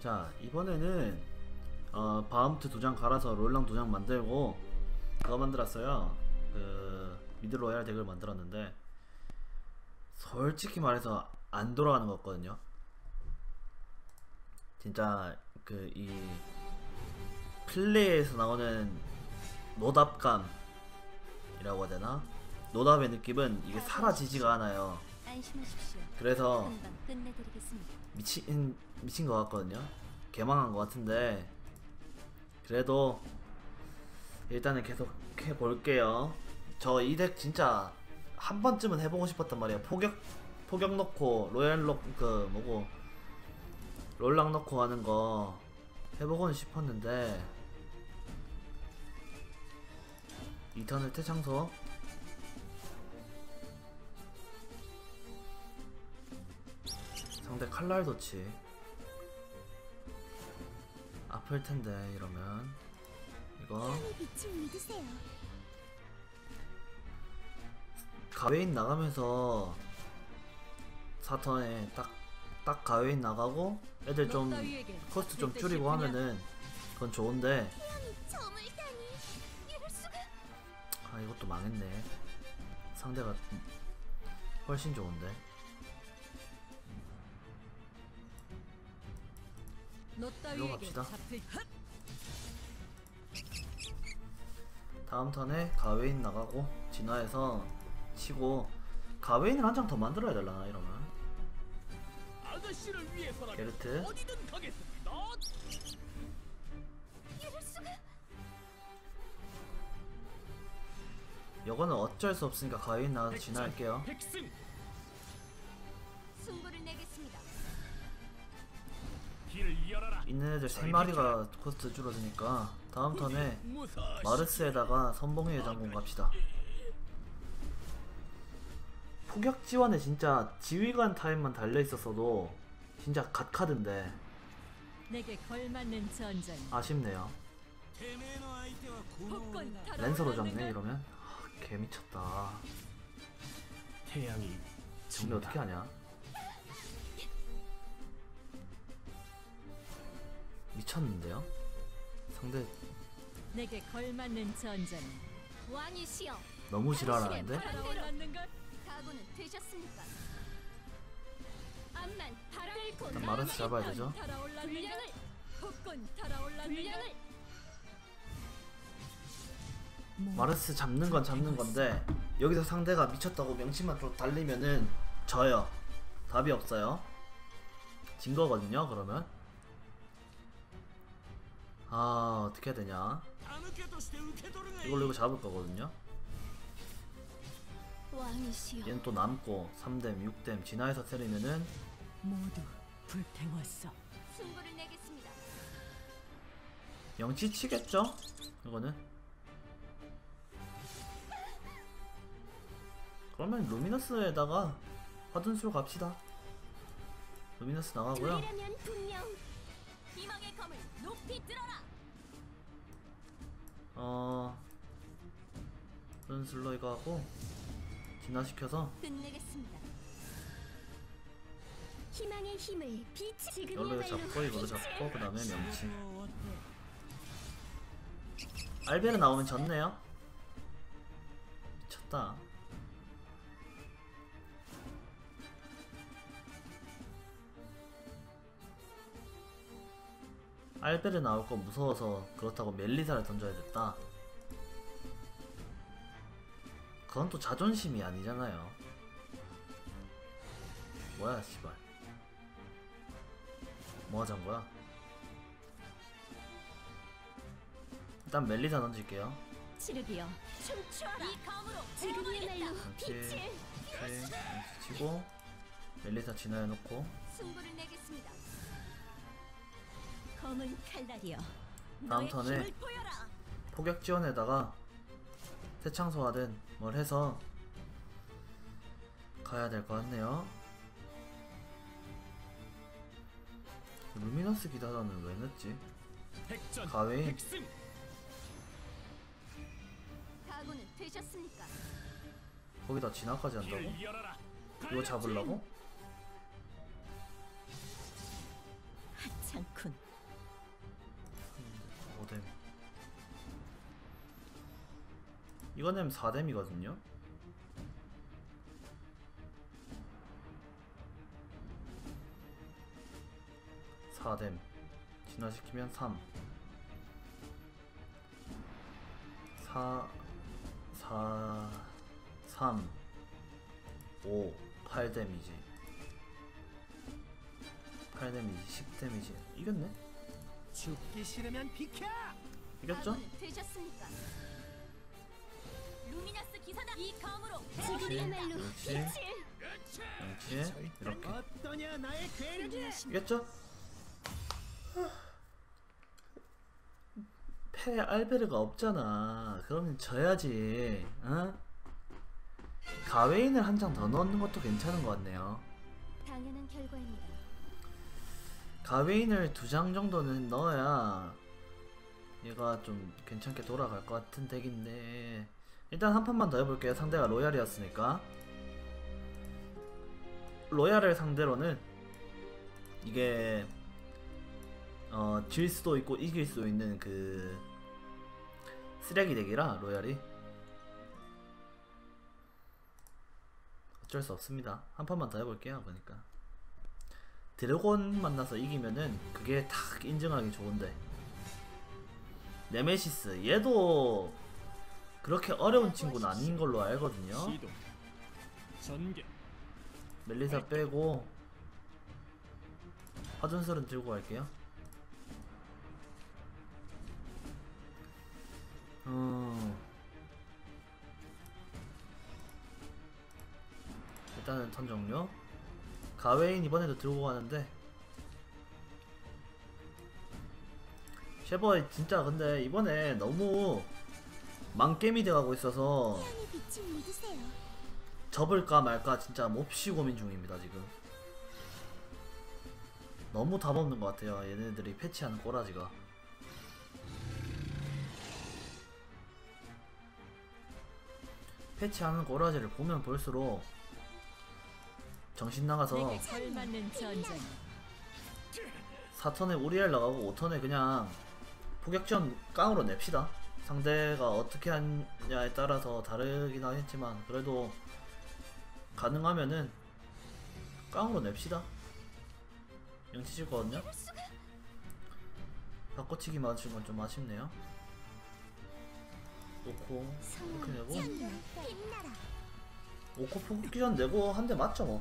자 이번에는 어, 바움트 두 장 갈아서 롤랑 두 장 만들고 그거 만들었어요. 그 미드 로얄 덱을 만들었는데 솔직히 말해서 안 돌아가는 것 같거든요. 진짜 그 이 플레이에서 나오는 노답감이라고 해야 되나? 노답의 느낌은 이게 사라지지가 않아요 안심하십시오. 그래서 금방 끝내드리겠습니다. 미친 미친 것 같거든요. 개망한 것 같은데 그래도 일단은 계속 해 볼게요. 저 이 덱 진짜 한 번쯤은 해보고 싶었단 말이에요. 포격 포격 넣고 로얄 넣그 뭐고 롤랑 넣고 하는 거 해보고는 싶었는데 이터널 태창소 상대 칼날 도치. 아플 텐데 이러면. 이거. 가웨인 나가면서 사턴에 딱 딱 가웨인 나가고 애들 좀 코스트 좀 줄이고 하면은 그건 좋은데. 아 이것도 망했네. 상대가 훨씬 좋은데 너 이리로 갑시다. 다음 턴에 가웨인 나가고 진화해서 치고 가웨인을 한 장 더 만들어야 되려나 이러면? 게르트. 이거는 어쩔 수 없으니까 가웨인 나가서 진화할게요 있는 애들 3마리가 코스트 줄어드니까 다음 턴에. 마르스에다가 선봉의 장군 갑시다. 포격 지원에 진짜 지휘관 타임만 달려 있었어도 진짜 갓카드인데. 아쉽네요. 랜서로? 잡네 이러면 아, 개 미쳤다. 태양이 근데 어떻게 하냐? 미쳤는데요? 상대 내게 걸맞는 전장. 왕이시여. 너무 지랄하는데? 타러 올랐는가? 각오는 되셨습니까? 암만 바라들고 일단 마르스 잡아야 되죠. 복권 올랐는가? 분량을 마르스 잡는 건 잡는 건데 여기서 상대가 미쳤다고 명치만 좀 달리면은 져요. 답이 없어요. 진 거거든요. 그러면 아 어떻게 해야 되냐? 이걸로 이거 잡을 거거든요. 얘는 또 남고 3댐, 6댐 진화해서 때리면은 모두 불태웠어. 승부를 내겠습니다. 영치 치겠죠? 이거는 그러면 루미너스에다가 화둔술 갑시다. 루미너스 나가고요. 어 화둔술로 이거 하고 진화시켜서 끝내겠습니다. 희망의 힘을 빛 이걸로 잡고 이걸로 잡고 그 다음에 명치. 알베르 나오면 졌네요? 미쳤다 알베르 나올 거 무서워서 그렇다고 멜리사를 던져야 됐다 그건 또 자존심이 아니잖아요 뭐야 씨발 뭐 하자는 거야? 일단 멜리사 던질게요. 치르비여 춤추어라. 이 검으로. 빛을 그렇지. 치고 멜리사 진화해놓고 승부를 내겠습니다. 검은 칼날이여. 다음 턴에. 포격 지원에다가 태창소 하든 뭘 해서 가야 될 것 같네요. 루미너스 기다라는 왜 넣지? 가웨인? 거기다 진화까지 한다고? 이거 잡으려고? 괜찮군. 이거는 4뎀이거든요. 사뎀. 진화시키면 3 4 4 3 5 8 데미지. 8 데미지 10 데미지. 이겼네? 죽기 싫으면 비켜. 이겼죠? 되셨습니까? 루미나스 기사다. 이 검으로 지금이야말로 그렇지. 빛을 그렇지 이렇게 어떠냐 나의 괴력이? 이겼죠? 패 알베르가 없잖아 그러면 져야지 어? 가웨인을 한 장 더 넣는 것도 괜찮은 것 같네요 당연한 결과입니다. 가웨인을 두 장 정도는 넣어야 얘가 좀 괜찮게 돌아갈 것 같은 덱인데 일단 한 판만 더 해볼게요. 상대가 로얄이었으니까. 로얄을 상대로는 이게 어, 질 수도 있고 이길 수 있는 그 쓰레기 덱이라 로얄이. 어쩔 수 없습니다. 한 판만 더 해볼게요 그러니까. 드래곤 만나서 이기면은 그게 딱 인정하기 좋은데. 네메시스 얘도 그렇게 어려운 친구는 아닌 걸로 알거든요. 멜리사 빼고 화전설은 들고 갈게요. 어... 일단은 턴 종료. 가웨인 이번에도 들고 가는데 쉐버 진짜 근데 이번에 너무 망게임이 돼가고 있어서. 접을까 말까 진짜 몹시 고민 중입니다 지금 너무 답 없는 것 같아요 얘네들이 패치하는 꼬라지가 패치하는 꼬라지를 보면 볼수록 정신 나가서 내게 걸맞는 전쟁. 4턴에 우리엘 나가고 5턴에 그냥 포격전 깡으로 냅시다. 상대가 어떻게 하냐에 따라서 다르긴 하겠지만 그래도 가능하면은 깡으로 냅시다. 영치실 거거든요. 바꿔치기 맞은 건 좀 아쉽네요. 놓고 이렇게 내고. 5코 포격전 내고 한 대 맞죠 뭐.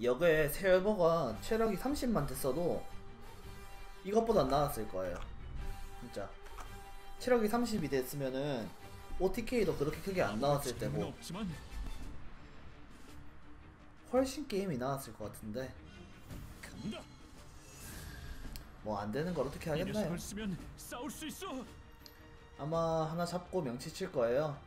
여기에 세어버가 체력이 30만 됐어도 이것보다 나았을 거예요. 진짜. 체력이 30이 됐으면은 OTK도 그렇게 크게 안 나왔을 때고 훨씬 게임이 나왔을 것 같은데. 뭐 안 되는 걸 어떻게 이 하겠나요? 아마 하나 잡고 명치 칠 거예요.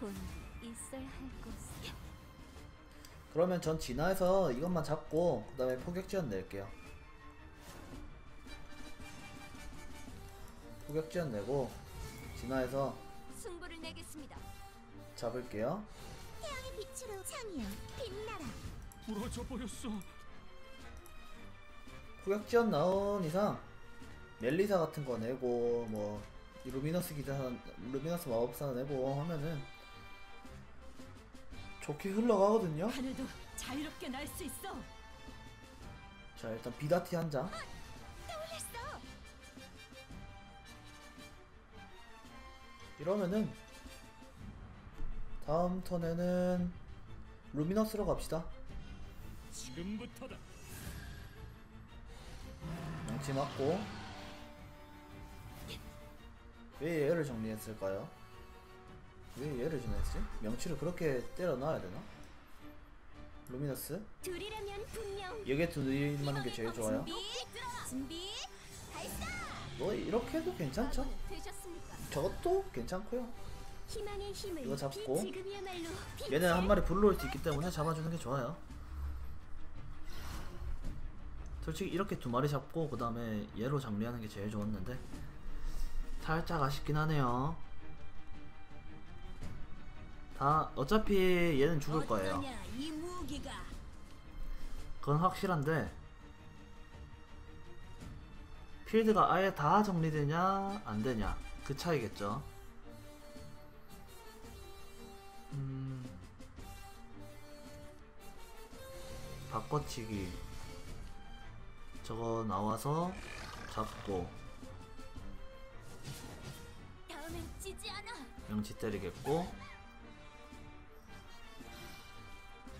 본 있어야 할 곳. 그러면 전 진화해서 이것만 잡고 그 다음에 포격지원 낼게요. 포격지원 내고 진화해서 승부를 내겠습니다. 잡을게요. 태양의 빛으로 창이야. 빛나라. 부러져 버렸어. 포격지원 나온 이상 멜리사 같은 거 내고 뭐 루미너스 기사 루미너스 마법사 내고 하면은 좋게 흘러가거든요. 하늘도 자유롭게 날 수 있어. 자 일단 비다티 한 장. 떠올랐어. 이러면은 다음 턴에는 루미너스로 갑시다. 지금부터다. 양치 맞고 왜 얘를 정리했을까요? 왜 얘를 정리했지? 명치를 그렇게 때려 놔야 되나? 루미너스. 여기에 둘만 게 제일 좋아요. 뭐 이렇게 해도 괜찮죠? 되셨습니까? 저것도 괜찮고요. 이거 잡고. 얘는 한 마리 불러올 수 있기 때문에 잡아주는 게 좋아요. 솔직히 이렇게 두 마리 잡고 그 다음에 얘로 정리하는 게 제일 좋았는데 살짝 아쉽긴 하네요. 다 어차피 얘는 죽을 거예요. 그건 확실한데 필드가 아예 다 정리되냐 안 되냐 그 차이겠죠. 음, 바꿔치기 저거 나와서 잡고. 명치 때리겠고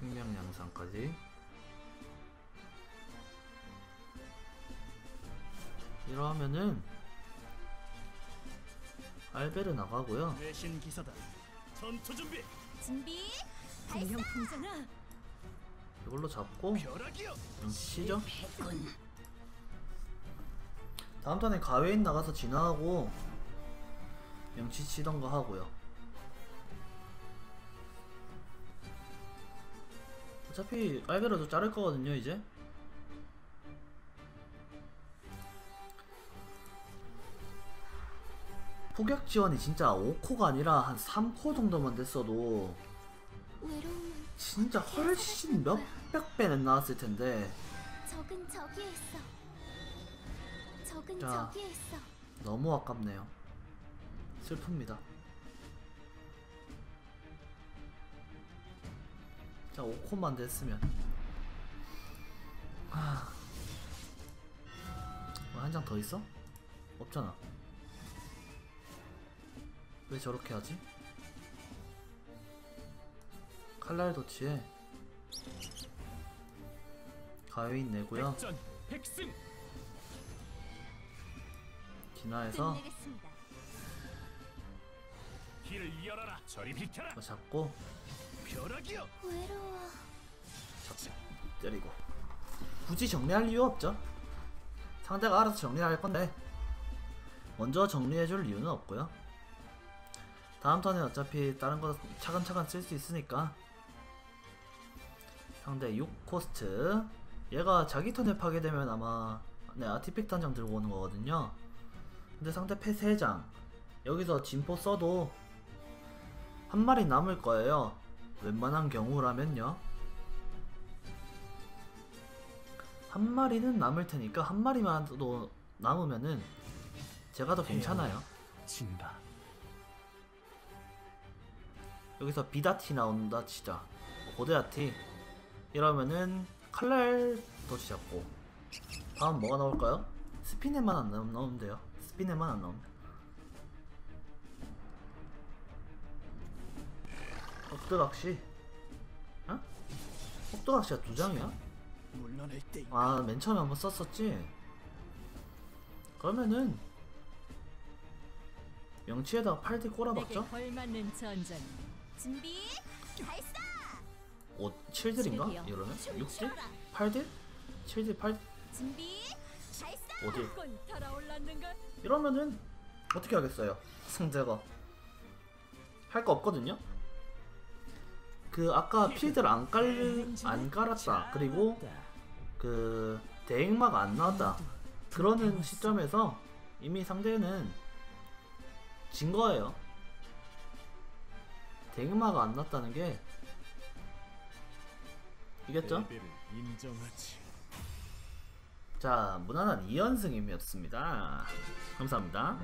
생명 양상까지 이러면은 알베르 나가고요 외신 기사다. 전투 준비. 준비. 분명풍잖아. 이걸로 잡고. 명치죠 다음 턴에 가웨인 나가서 진화하고 명치 치던가 하고요 어차피 알베르도 자를 거거든요 이제 포격 지원이 진짜 5코가 아니라 한 3코 정도만 됐어도 진짜 훨씬 몇백 배는 나왔을 텐데 자. 너무 아깝네요. 슬픕니다. 자, 5콘만 됐으면. 뭐한장 더 있어? 없잖아. 왜 저렇게 하지? 칼날 도치에 가위인 내고요. 진화해서 끝내겠습니다. 길을 열어라. 저리 비켜라. 이거 잡고 벼락이여. 외로워. 잡 때리고. 굳이 정리할 이유 없죠. 상대가 알아서 정리할 건데. 먼저 정리해줄 이유는 없고요. 다음 턴에 어차피 다른 거 차근차근 쓸 수 있으니까. 상대 6코스트. 얘가 자기 턴에 파괴되면 아마 네 아티팩트 한 장 들고 오는 거거든요. 근데 상대 패 3장. 여기서 진포 써도 한 마리 남을 거예요 웬만한 경우라면요 한 마리는 남을 테니까 한 마리만도 남으면은 제가 더 괜찮아요. 진다. 여기서 비다티 나온다 치자. 고데아티 이러면은 칼날 도치 잡고 다음 뭐가 나올까요? 스피넷만 안 나오면 돼요. 스피넷만 안 나오면. 옥드각시? 어? 옥드각시가 두 장이야? 아, 맨 처음에 한번 썼었지? 그러면은 명치에다가 팔디 내게 꼬라박죠? 걸맞는 전전. 준비. 발사. 5, 7딜인가? 칠이요. 이러면? 춤 6딜? 춰라. 8딜? 7딜, 8딜? 준비. 발사. 5딜 건 달아올랐는가? 이러면은 어떻게 하겠어요? 상대가 할 거 없거든요? 그 아까 필드를 안 깔, 안 깔았다. 그리고 그 대행마가 안 나왔다. 그러는 시점에서 이미 상대는 진 거예요. 대행마가 안 났다는 게 이겼죠? 자 무난한 2연승임이었습니다. 감사합니다